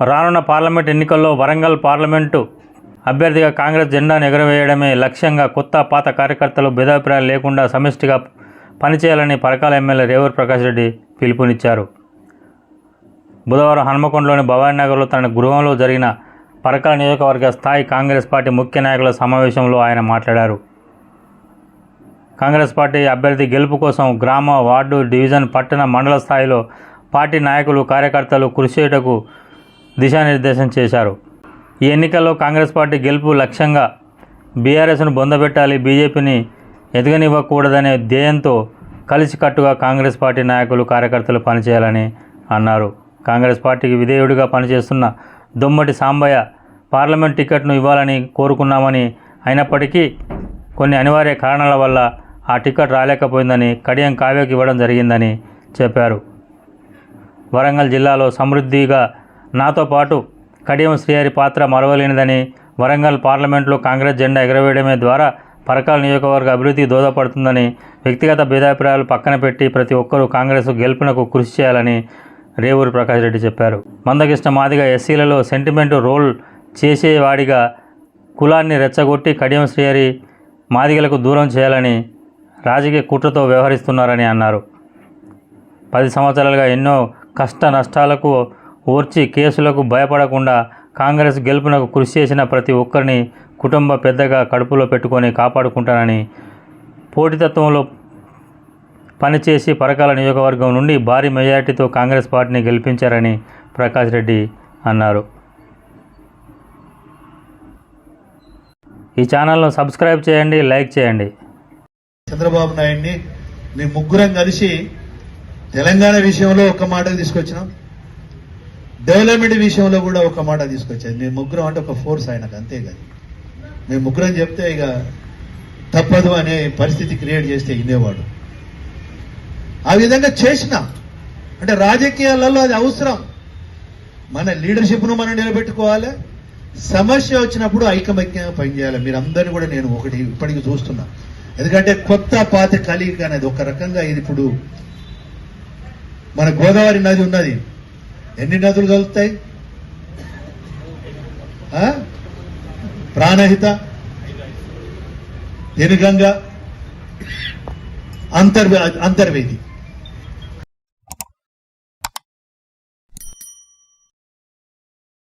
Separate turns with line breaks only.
రానున్న పార్లమెంట్ ఎన్నికల్లో వరంగల్ పార్లమెంటు అభ్యర్థిగా కాంగ్రెస్ జెండాను ఎగురవేయడమే లక్ష్యంగా కొత్త పాత కార్యకర్తలు భేదాభిప్రాయాలు లేకుండా సమిష్టిగా పనిచేయాలని పరకాల ఎమ్మెల్యే రేవూరు ప్రకాష్ రెడ్డి పిలుపునిచ్చారు. బుధవారం హన్మకొండలోని భవానీనగర్లో తన గృహంలో జరిగిన పరకాల నియోజకవర్గ స్థాయి కాంగ్రెస్ పార్టీ ముఖ్య నాయకుల సమావేశంలో ఆయన మాట్లాడారు. కాంగ్రెస్ పార్టీ అభ్యర్థి గెలుపు కోసం గ్రామ వార్డు డివిజన్ పట్టణ మండల స్థాయిలో పార్టీ నాయకులు కార్యకర్తలు కృషి చేయటకు దిశానిర్దేశం చేశారు. ఈ ఎన్నికల్లో కాంగ్రెస్ పార్టీ గెలుపు లక్ష్యంగా బీఆర్ఎస్ను బొందబెట్టాలి బీజేపీని ఎదగనివ్వకూడదనే ధ్యేయంతో కలిసికట్టుగా కాంగ్రెస్ పార్టీ నాయకులు కార్యకర్తలు పనిచేయాలని అన్నారు. కాంగ్రెస్ పార్టీకి విధేయుడిగా పనిచేస్తున్న దొమ్మటి సాంబయ్య పార్లమెంట్ టికెట్ను ఇవ్వాలని కోరుకున్నామని అయినప్పటికీ కొన్ని అనివార్య కారణాల వల్ల ఆ టికెట్ రాలేకపోయిందని కడియం కావ్యకి ఇవ్వడం జరిగిందని చెప్పారు. వరంగల్ జిల్లాలో సమృద్ధిగా నాతో పాటు కడియం శ్రీహరి పాత్ర మరవలేనిదని వరంగల్ పార్లమెంట్లో కాంగ్రెస్ జెండా ఎగరవేయడమే ద్వారా పరకాల నియోజకవర్గ అభివృద్ధి దోహదపడుతుందని వ్యక్తిగత భేదాభిప్రాయాలు పక్కన పెట్టి ప్రతి ఒక్కరూ కాంగ్రెస్ గెలుపునకు కృషి చేయాలని రేవూరి ప్రకాష్ రెడ్డి చెప్పారు. మందకృష్ణ మాదిగా ఎస్సీలలో సెంటిమెంట్ రోల్ చేసేవాడిగా కులాన్ని రెచ్చగొట్టి కడియం శ్రీహరి మాదిగలకు దూరం చేయాలని రాజకీయ కుట్రతో వ్యవహరిస్తున్నారని అన్నారు. పది సంవత్సరాలుగా ఎన్నో కష్ట నష్టాలకు ఓర్చి కేసులకు భయపడకుండా కాంగ్రెస్ గెలుపునకు కృషి చేసిన ప్రతి ఒక్కరిని కుటుంబ పెద్దగా కడుపులో పెట్టుకొని కాపాడుకుంటానని పోటీతత్వంలో పనిచేసి పరకాల నియోజకవర్గం నుండి భారీ మెజారిటీతో కాంగ్రెస్ పార్టీని గెలిపించారని ప్రకాష్ రెడ్డి అన్నారు. ఈ ఛానల్ను సబ్స్క్రైబ్ చేయండి లైక్ చేయండి.
చంద్రబాబు నాయుడిని మేము ముగ్గురం కలిసి తెలంగాణ విషయంలో ఒక మాట తీసుకొచ్చినాం. డెవలప్మెంట్ విషయంలో కూడా ఒక మాట తీసుకొచ్చేది మేము ముగ్గురం అంటే ఒక ఫోర్స్ ఆయనకు అంతేకాదు మేము ముగ్గురం చెప్తే ఇక తప్పదు అనే పరిస్థితి క్రియేట్ చేస్తే వినేవాడు. ఆ విధంగా చేసిన అంటే రాజకీయాలలో అది అవసరం. మన లీడర్షిప్ను మనం నిలబెట్టుకోవాలి. సమస్య వచ్చినప్పుడు ఐకమత్యంగా పనిచేయాలి. మీరందరినీ కూడా నేను ఒకటి ఇప్పటికి చూస్తున్నా. ఎందుకంటే కొత్త పాత కలిగి అనేది ఒక రకంగా ఇది ఇప్పుడు మన గోదావరి నది ఉన్నది. ఎన్ని నదులు కలుస్తాయి ఆ? ప్రాణహిత? పెనుగంగ అంతర్వే అంతర్వేది.